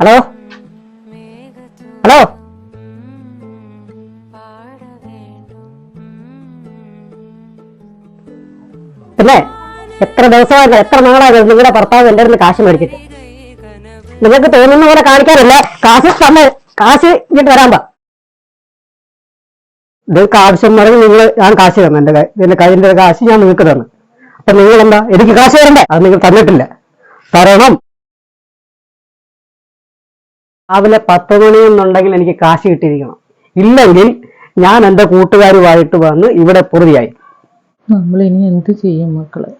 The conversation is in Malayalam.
ഹലോ? ഹലോ? പിന്നെ എത്ര ദിവസമായിട്ട് എത്ര നാളായി നിങ്ങളുടെ ഭർത്താവ് എന്റെ അടുത്ത് കാശ് മേടിച്ചിട്ട്? നിങ്ങൾക്ക് തോന്നുന്ന പോലെ കാണിക്കാറില്ല കാശ് തന്നെ കാശ് ഇങ്ങോട്ട് വരാൻ പാ നിങ്ങൾക്ക് ആവശ്യം പറഞ്ഞ് നിങ്ങൾ ഞാൻ കാശ് തന്നു. എന്റെ കൈ- എന്റെ കയ്യിന്റെ കാശ് ഞാൻ നിങ്ങൾക്ക് തന്നു. അപ്പൊ നിങ്ങൾ എന്താ എനിക്ക് കാശ് തരണ്ടേ? അത് നിങ്ങൾ തന്നിട്ടില്ല. തരണം. രാവിലെ പത്ത് മണിയെന്നുണ്ടെങ്കിൽ എനിക്ക് കാശ് കിട്ടിയിരിക്കണം. ഇല്ലെങ്കിൽ ഞാൻ എന്റെ കൂട്ടുകാരുമായിട്ട് വന്ന് ഇവിടെ പൊറുതിയായി. നമ്മൾ ഇനി എന്ത് ചെയ്യും മക്കളെ?